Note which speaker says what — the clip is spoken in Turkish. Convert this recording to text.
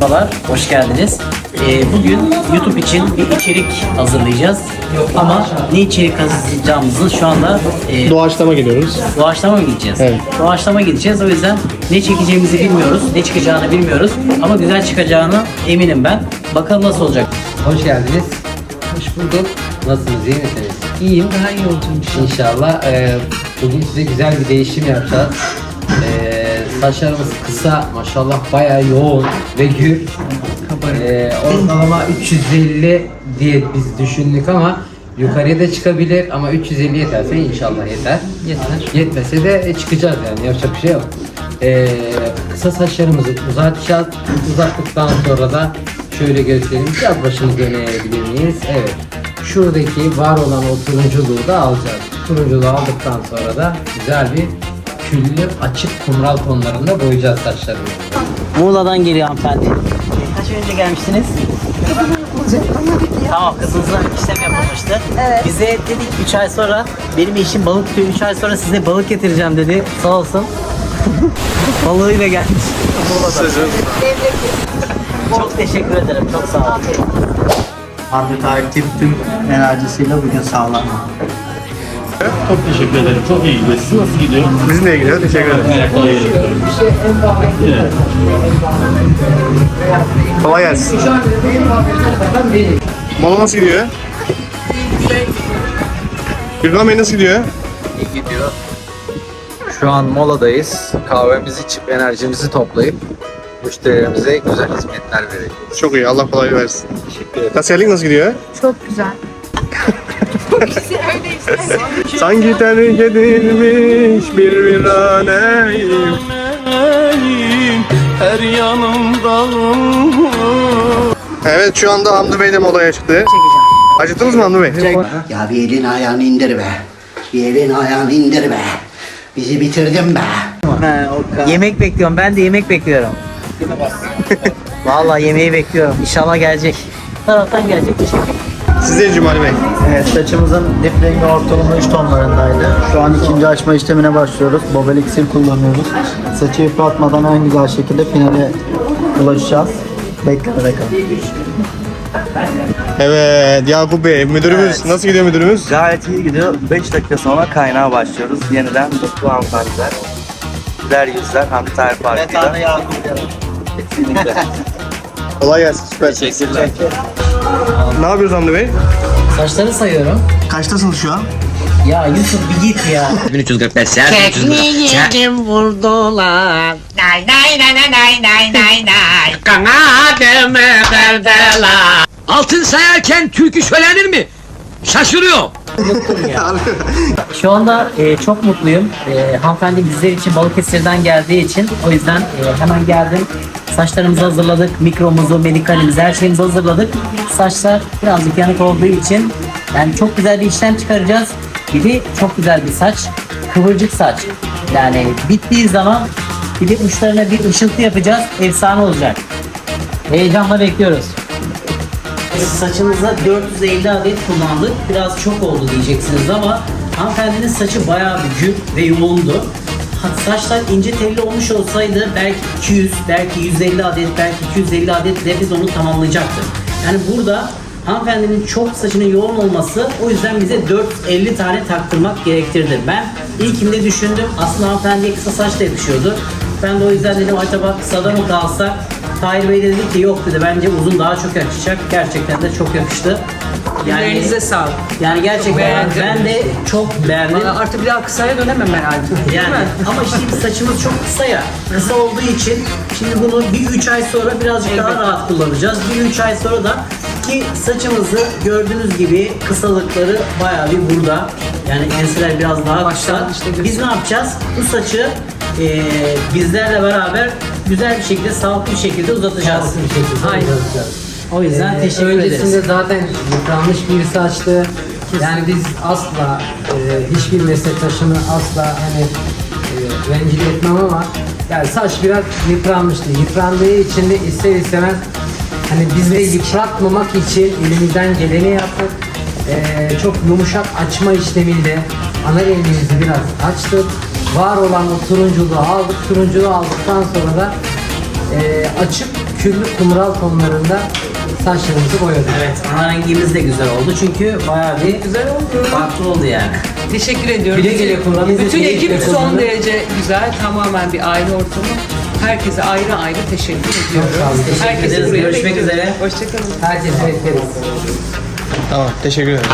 Speaker 1: Merhabalar, hoş geldiniz. Ee, bugün YouTube için bir içerik hazırlayacağız. Ama ne içerik hazırlayacağımızı şu anda e,
Speaker 2: Doğaçlama geliyoruz.
Speaker 1: doğaçlama mı gideceğiz?
Speaker 2: Evet.
Speaker 1: Doğaçlama gideceğiz. O yüzden ne çekeceğimizi bilmiyoruz, ne çıkacağını bilmiyoruz. Ama güzel çıkacağını eminim ben. Bakalım nasıl olacak.
Speaker 3: Hoş geldiniz. Hoş bulduk. Nasılsınız? iyi misiniz? İyiyim. Daha iyi olacağım inşallah. Ee, bugün size güzel bir değişim yapacağız. Saçlarımız kısa, maşallah bayağı yoğun ve gür. Ee, ortalama 350 diye biz düşündük ama yukarıya da çıkabilir ama 350 yeterse inşallah yeter. Yeter. Yetmese de çıkacağız yani yapacak bir şey yok. Ee, kısa saçlarımızı uzatacağız. Uzattıktan sonra da şöyle göstereyim. Biraz başını dönebilir miyiz? Evet. Şuradaki var olan o turunculuğu da alacağız. Turunculuğu aldıktan sonra da güzel bir küllü açık kumral tonlarında boyayacağız saçlarımızı.
Speaker 1: Muğla'dan geliyor hanımefendi. Kaç ay önce gelmiştiniz? Tamam kızınıza işlem yapılmıştı.
Speaker 4: Evet.
Speaker 1: Bize dedik 3 ay sonra benim işim balık tutuyor 3 ay sonra size balık getireceğim dedi. Sağ olsun. Balığıyla gelmiş. Muğla'dan. Çok teşekkür ederim. Çok sağ olun.
Speaker 5: Ahmet Akif tüm enerjisiyle bugün sağlam.
Speaker 2: Çok teşekkür ederim. Çok iyi gidiyor. Siz nasıl gidiyor?
Speaker 5: Bizim de gidiyor. Teşekkür ederim.
Speaker 2: Evet, kolay gelsin. Evet.
Speaker 5: Kolay gelsin. Mola nasıl gidiyor? Gürkan Bey nasıl gidiyor?
Speaker 6: iyi gidiyor. Şu an moladayız. Kahvemizi içip enerjimizi toplayıp müşterilerimize güzel hizmetler veriyoruz.
Speaker 5: Çok iyi. Allah kolay versin.
Speaker 6: Teşekkür ederim.
Speaker 5: Kasiyerlik nasıl gidiyor?
Speaker 4: Çok güzel.
Speaker 5: Sanki terk edilmiş bir viraneyim.
Speaker 7: her yanımda
Speaker 5: Evet şu anda Hamdi Bey de molaya çıktı. Acıttınız mı Hamdi Bey?
Speaker 8: Ya bir elini ayağını indir be. Bir elini ayağını indir be. Bizi bitirdin be.
Speaker 1: Yemek bekliyorum. Ben de yemek bekliyorum. Vallahi yemeği bekliyorum. İnşallah gelecek. Taraftan gelecek. Teşekkür
Speaker 5: Size Cumali Bey.
Speaker 9: Evet, saçımızın dip rengi ortalama 3 tonlarındaydı. Şu an ikinci açma işlemine başlıyoruz. Bobel iksir kullanıyoruz. Saçı yıpratmadan en güzel şekilde finale ulaşacağız. Beklemede kalın.
Speaker 5: Evet Yakup Bey müdürümüz. Nasıl gidiyor müdürümüz?
Speaker 10: Gayet iyi gidiyor. 5 dakika sonra kaynağa başlıyoruz. Yeniden mutlu hanımefendiler. Güler yüzler Hamdi Tahir Parkı'yla. Kesinlikle.
Speaker 5: Kolay gelsin. Süper.
Speaker 10: Teşekkürler.
Speaker 5: Ne yapıyoruz Hamdi Bey?
Speaker 1: Saçları sayıyorum.
Speaker 5: Kaçtasınız şu an?
Speaker 1: Ya Yusuf bir git ya.
Speaker 7: Tekniğini vurdular Nay nay nay nay nay nay nay nay Kanadımı verdiler
Speaker 11: Altın sayarken türkü söylenir mi? Şaşırıyor.
Speaker 1: Şu anda e, çok mutluyum. E, hanımefendi bizler için Balıkesir'den geldiği için o yüzden e, hemen geldim. Saçlarımızı hazırladık, mikromuzu, medikalimizi, her şeyimizi hazırladık. Saçlar birazcık yanık olduğu için yani çok güzel bir işlem çıkaracağız. Bir de çok güzel bir saç, kıvırcık saç. Yani bittiği zaman bir de uçlarına bir ışıltı yapacağız, efsane olacak. Heyecanla bekliyoruz. Saçınıza 450 adet kullandık. Biraz çok oldu diyeceksiniz ama hanımefendinin saçı bayağı bir gür ve yoğundu. Saçlar ince telli olmuş olsaydı belki 200, belki 150 adet, belki 250 adetle biz onu tamamlayacaktık. Yani burada hanımefendinin çok saçının yoğun olması o yüzden bize 450 tane taktırmak gerektirdi. Ben ilkinde düşündüm aslında hanımefendiye kısa saç da yakışıyordu. Ben de o yüzden dedim acaba kısadan mı kalsak? Tahir Bey de dedi ki yok dedi bence uzun daha çok yakışacak. Gerçekten de çok yakıştı. Yani,
Speaker 4: Elinize sağlık.
Speaker 1: yani gerçekten
Speaker 4: Beğendim.
Speaker 1: ben de çok beğendim.
Speaker 4: Artık bir daha kısaya dönemem herhalde.
Speaker 1: Yani ama işte biz saçımız çok kısa ya. Kısa olduğu için şimdi bunu bir 3 ay sonra birazcık daha rahat kullanacağız. Bir 3 ay sonra da ki saçımızı gördüğünüz gibi kısalıkları bayağı bir burada. Yani enseler biraz daha kısa.
Speaker 4: Başlangıçta
Speaker 1: Biz ne yapacağız? Bu saçı eee, bizlerle beraber güzel bir şekilde, sağlıklı bir şekilde uzatacağız.
Speaker 3: bir şekilde
Speaker 1: Aynen.
Speaker 3: uzatacağız.
Speaker 1: O yüzden
Speaker 3: Ee,
Speaker 1: teşekkür
Speaker 3: öncesinde
Speaker 1: ederiz.
Speaker 3: zaten yıpranmış bir saçtı. Yani biz asla e, hiçbir meslektaşımı asla hani e, rencide etmem ama yani saç biraz yıpranmıştı. Yıprandığı için de ister istemez hani biz de yıpratmamak için elimizden geleni yaptık. E, çok yumuşak açma işlemiyle ana rengimizi biraz açtık. Var olan o turunculuğu aldık. Turunculuğu aldıktan sonra da e, açıp küllü kumral tonlarında saçlarımızı boyadık.
Speaker 1: Evet, ana rengimiz de güzel oldu çünkü bayağı bir
Speaker 4: Güzel oldu.
Speaker 1: farklı oldu yani.
Speaker 4: Teşekkür ediyorum.
Speaker 3: Güle güle kullanın.
Speaker 4: Bütün ekip son
Speaker 3: kullanın.
Speaker 4: derece güzel. Tamamen bir aile ortamı. Herkese ayrı ayrı teşekkür ediyorum.
Speaker 3: olun. Teşekkür
Speaker 4: Herkese
Speaker 1: ederiz. Görüşmek üzere.
Speaker 4: Hoşçakalın.
Speaker 3: Herkese bekleriz.
Speaker 9: Tamam teşekkür ederiz.